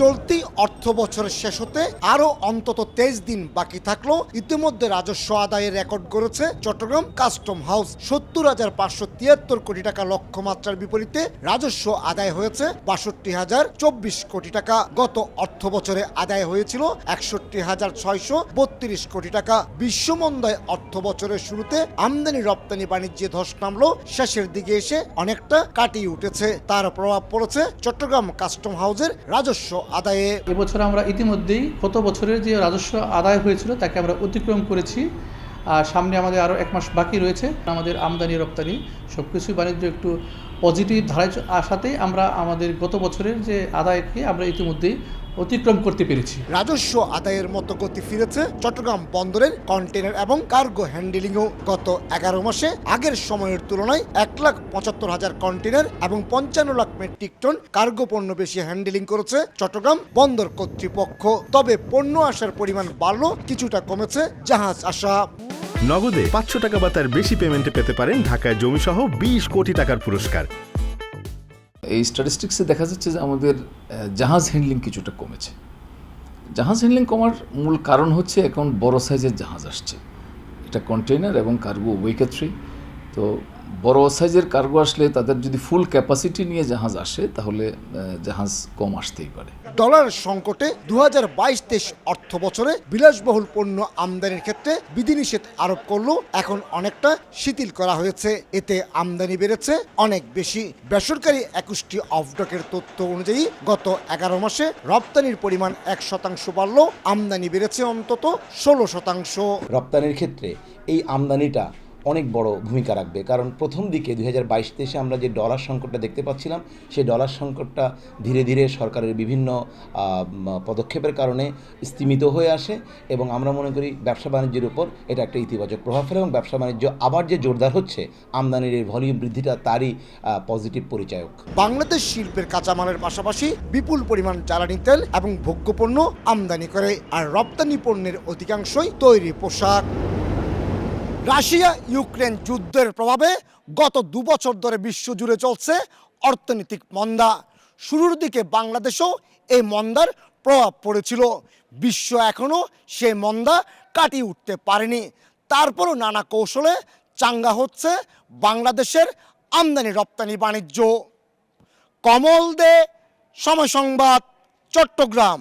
চলতি অর্থ বছরের শেষ হতে আরও অন্তত তেইশ দিন বাকি থাকল ইতিমধ্যে রাজস্ব আদায়ের রেকর্ড করেছে চট্টগ্রাম কাস্টম হাউস। সত্তর হাজার পাঁচশো তিয়াত্তর কোটি টাকা লক্ষ্যমাত্রার বিপরীতে রাজস্ব আদায় হয়েছে বাষট্টি হাজার চব্বিশ কোটি টাকা। গত অর্থ বছরে আদায় হয়েছিল একষট্টি হাজার ছয়শো বত্রিশ কোটি টাকা। বিশ্বমন্দায় অর্থ বছরের শুরুতে আমদানি রপ্তানি বাণিজ্যে ধস নামলো, শেষের দিকে এসে অনেকটা কাটিয়ে উঠেছে। তার প্রভাব পড়েছে চট্টগ্রাম কাস্টম হাউসের রাজস্ব আদায়ে। এবছর আমরা ইতিমধ্যেই গত বছরের যে রাজস্ব আদায় হয়েছিল, তাকে আমরা অতিক্রম করেছি। আর সামনে আমাদের আরও এক মাস বাকি রয়েছে। আমাদের আমদানি, রপ্তানি সব কিছুই বাণিজ্য একটু পজিটিভ ধারায় আসাতেই আমরা আমাদের গত বছরের যে আদায়কে আমরা ইতিমধ্যেই অতিক্রম করতে পেরেছি। রাজস্ব আদায়ের মতো গতি ফিরেছে চট্টগ্রাম বন্দরের কন্টেনার এবং কার্গো হ্যান্ডেলিংও গত এগারো মাসে আগের সময়ের তুলনায় এক লাখ পঁচাত্তর হাজার কন্টেনার এবং পঞ্চান্ন লাখ মেট্রিক টন কার্গো পণ্য বেশি হ্যান্ডেলিং করেছে চট্টগ্রাম বন্দর কর্তৃপক্ষ। তবে পণ্য আসার পরিমাণ বাড়লো কিছুটা কমেছে জাহাজ আসা নগদে পাঁচশো টাকা বা তার বেশি পেমেন্টে পেতে পারেন ঢাকায় জমিসহ বিশ কোটি টাকার পুরস্কার। এই স্ট্যাটিস্টিক্সে দেখা যাচ্ছে যে আমাদের জাহাজ হ্যান্ডলিং কিছুটা কমেছে। জাহাজ হ্যান্ডলিং কমার মূল কারণ হচ্ছে এখন বড় সাইজের জাহাজ আসছে। এটা কন্টেইনার এবং কার্গো উভয় ক্ষেত্রেই তো বড় সাইজের কার্গো আসলে তাদের যদি ফুল ক্যাপাসিটি নিয়ে জাহাজ আসে তাহলে জাহাজ কম আসতেই পারে। ডলার সংকটে দু হাজার বাইশ তেইশ অর্থ বছরে বিলাসবহুল পণ্য আমদানির ক্ষেত্রে বিধিনিষেধ আরোপ করলেও এখন অনেকটা শিথিল করা হয়েছে। এতে আমদানি বেড়েছে অনেক বেশি। বেসরকারি একুশটি অফডকের তথ্য অনুযায়ী গত এগারো মাসে রপ্তানির পরিমাণ এক শতাংশ বাড়লেও আমদানি বেড়েছে অন্তত ষোলো শতাংশ। রপ্তানির ক্ষেত্রে এই আমদানিটা অনেক বড় ভূমিকা রাখবে। কারণ প্রথম দিকে দুই হাজার বাইশ তেইশে আমরা যে ডলার সংকটটা দেখতে পাচ্ছিলাম, সেই ডলার সংকটটা ধীরে ধীরে সরকারের বিভিন্ন পদক্ষেপের কারণে স্তীমিত হয়ে আসে এবং আমরা মনে করি ব্যবসা বাণিজ্যের উপর এটা একটা ইতিবাচক প্রভাব ফেলে এবং ব্যবসা বাণিজ্য আবার যে জোরদার হচ্ছে, আমদানির এই ভলিউম বৃদ্ধিটা তারই পজিটিভ পরিচায়ক। বাংলাদেশ শিল্পের কাঁচামালের পাশাপাশি বিপুল পরিমাণ জ্বালানি তেল এবং ভোগ্যপণ্য আমদানি করে, আর রপ্তানি পণ্যের অধিকাংশই তৈরি পোশাক। রাশিয়া ইউক্রেন যুদ্ধের প্রভাবে গত দুবছর ধরে বিশ্বজুড়ে চলছে অর্থনৈতিক মন্দা। শুরুর দিকে বাংলাদেশেও এই মন্দার প্রভাব পড়েছিল। বিশ্ব এখনও সেই মন্দা কাটিয়ে উঠতে পারেনি। তারপরও নানা কৌশলে চাঙ্গা হচ্ছে বাংলাদেশের আমদানি রপ্তানি বাণিজ্য। কমল দে, সময় সংবাদ, চট্টগ্রাম।